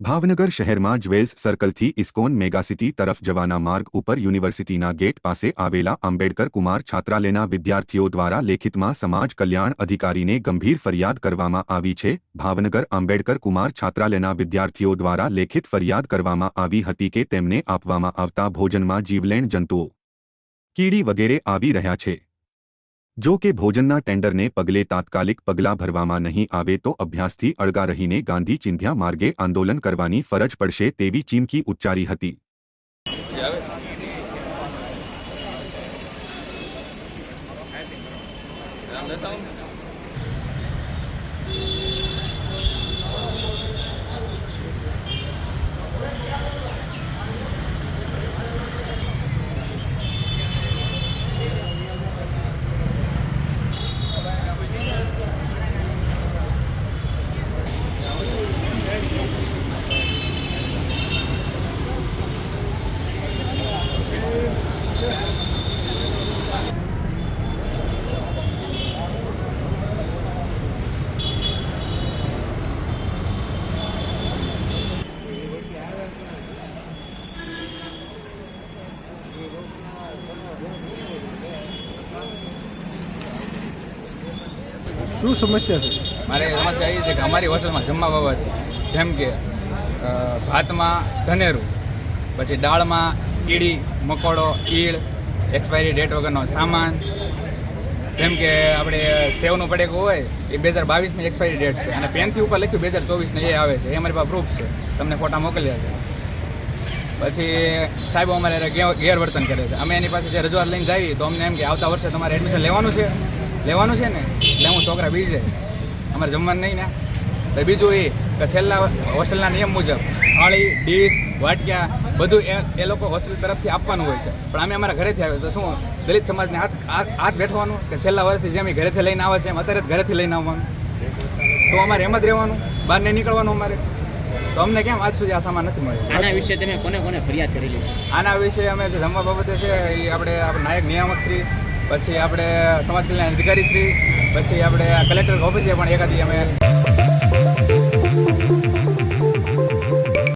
ભાવનગર શહેરમાં jewels સર્કલથી ISKCON megacity તરફ જવાના માર્ગ ઉપર યુનિવર્સિટીના ગેટ પાસે આવેલા આંબેડકર કુમાર છાત્રાલયના વિદ્યાર્થીઓ દ્વારા લેખિતમાં સમાજ કલ્યાણ અધિકારીને ગંભીર ફરિયાદ કરવામાં આવી છે. ભાવનગર આંબેડકર કુમાર છાત્રાલયના વિદ્યાર્થીઓ દ્વારા લેખિત ફરિયાદ કરવામાં આવી હતી કે તેમને આપવામાં આવતા ભોજનમાં જીવલેણ જંતુઓ, કીડી વગેરે આવી રહ્યા છે. જો કે ભોજનના ટેન્ડરને પગલે તાત્કાલિક પગલાં ભરવામાં નહીં આવે તો અભ્યાસથી અળગા રહીને ગાંધી ચિંધ્યા માર્ગે આંદોલન કરવાની ફરજ પડશે તેવી ચીમકી ઉચ્ચારી હતી. શું સમસ્યા છે? મારે સમસ્યા એ છે કે અમારી હોસ્ટેલમાં જમવા બાબત, જેમ કે ભાતમાં ધનેરું, પછી દાળમાં કીડી, મકોડો, ઈળ એક્સપાયરી ડેટ વગરનો સામાન, જેમ કે આપણે સેવનું પડેકું હોય, એ બે હજાર બાવીસની એક્સપાયરી ડેટ છે. અને પેનથી ઉપર લખ્યું બે હજાર ચોવીસને એ આવે છે. એ અમારી પાસે પ્રૂફ છે. તમને ફોટા મોકલ્યા છે. પછી સાહેબ અમારે ગેરવર્તન કરે છે. અમે એની પાસે જે રજૂઆત લઈને જઈએ તો અમને એમ કે આવતા વર્ષે તમારે એડમિશન લેવાનું છે. લેવાનું છે ને? એટલે હું છોકરા બીજે અમારે જમવાનું નહીં ને. તો બીજું એ કે છેલ્લા હોસ્ટેલના નિયમ મુજબ થાળી ડીશ વાટક્યા બધું એ એ લોકો હોસ્ટેલ તરફથી આપવાનું હોય છે. પણ અમે અમારા ઘરેથી આવ્યો તો શું દલિત સમાજને હાથ હાથ હાથ બેઠવાનું કે છેલ્લા વર્ષથી જેમ એ ઘરેથી લઈને આવે છે એમ અત્યારે જ ઘરેથી લઈને આવવાનું? તો અમારે એમ જ રહેવાનું? બહાર નહીં નીકળવાનું અમારે? તો અમને કેમ આજ સુધી આ સામાન નથી મળ્યો? આના વિશે તમે કોને કોને ફરિયાદ કરેલી છે? આના વિશે અમે જે જમવા બાબતે છે એ આપણે આપણે નાયક નિયામક શ્રી પછી આપણે સમાજ કલ્યાણ અધિકારી શ્રી પછી આપણે કલેક્ટર ઓફિસે પણ એકાદી અમે